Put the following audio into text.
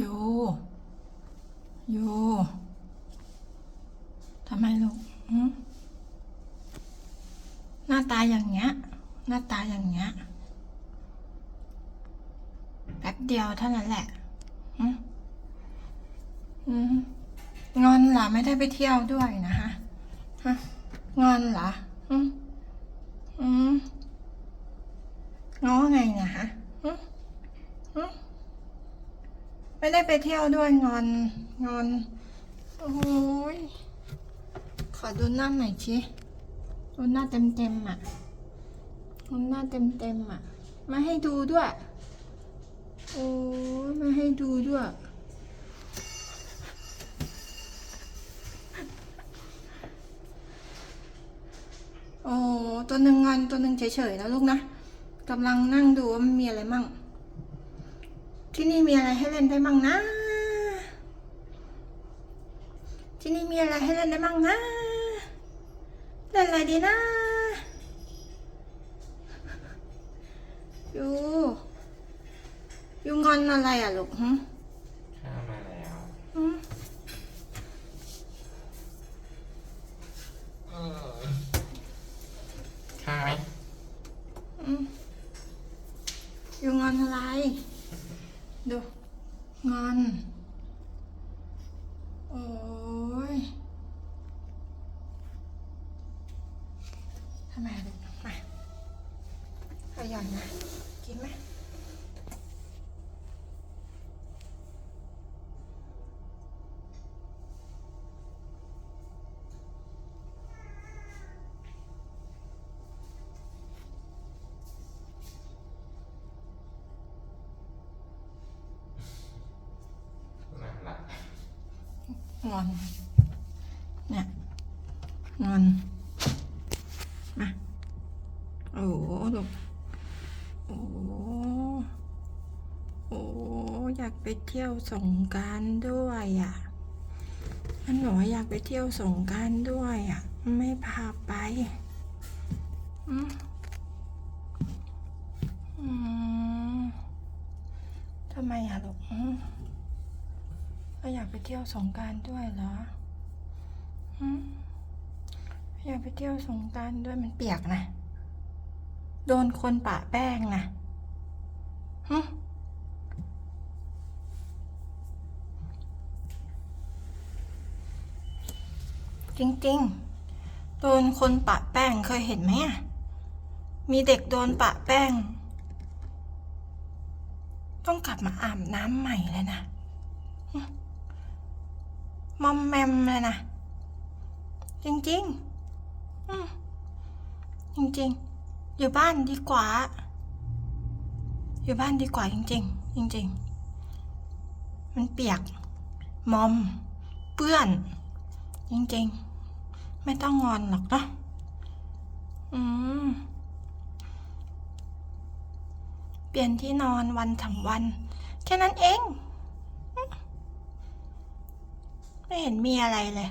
ยูยูทำไมลูกหน้าตาอย่างเงี้ย หน้าตาอย่างเงี้ย แป๊บเดียวเท่านั้นแหละงอนเหรอ ไม่ได้ไปเที่ยวด้วยนะฮะ งอนเหรอมง้อไงเนะฮะอืมอืม ไม่ได้ไปเที่ยวด้วยงอนงอน โอ้ยขอดูหน้าหน่อยชิดูหน้าเต็มเต็มอะดูหน้าเต็มเต็มอะม่ให้ดูด้วย โอ้ยม่ให้ดูด้วยโอ้ตัวหนึ่งงอนตัวหนึ่งเฉยๆนะลูกนะกำลังนั่งดูว่ามันมีอะไรมั่ง ที่นี่มีอะไรให้เล่นได้มั่งนะ ที่นี่มีอะไรให้เล่นได้มั่งนะเล่นอะไรดีนะ ยูยูงอนอะไรอะลูกหึข้ามาแล้วหึข้าไหมหึยูงอนอะไร ดูงอนโอ้ยทำไมลูกมาขยันนะกินไหม งอนเนี่ยงอนมาโอ้โหลูกโอ้โหโอ้อยากไปเที่ยวสงการด้วยอะมันบอกว่าอยากไปเที่ยวสงการด้วยอะ ไม่พาไปอืมอืมทำไมอะลูกอืม ก็อยากไปเที่ยวสงการด้วยเหรอหืมอยากไปเที่ยวสงการด้วยมันเปียกนะ โดนคนปะแป้งนะหึจริงๆ โดนคนปะแป้งเคยเห็นไหมอะมีเด็กโดนปะแป้ง ต้องกลับมาอาบน้ำใหม่เลยนะ มอมแมมเลยนะ จริงๆอืมจริงๆอยู่บ้านดีกว่า อยู่บ้านดีกว่าจริงๆจริงๆ มันเปียก มอม เปื้อน จริงๆ ไม่ต้องงอนหรอกเนาะอืมเปลี่ยนที่นอนวันถังวัน แค่นั้นเอง ไม่เห็นมีอะไรเลย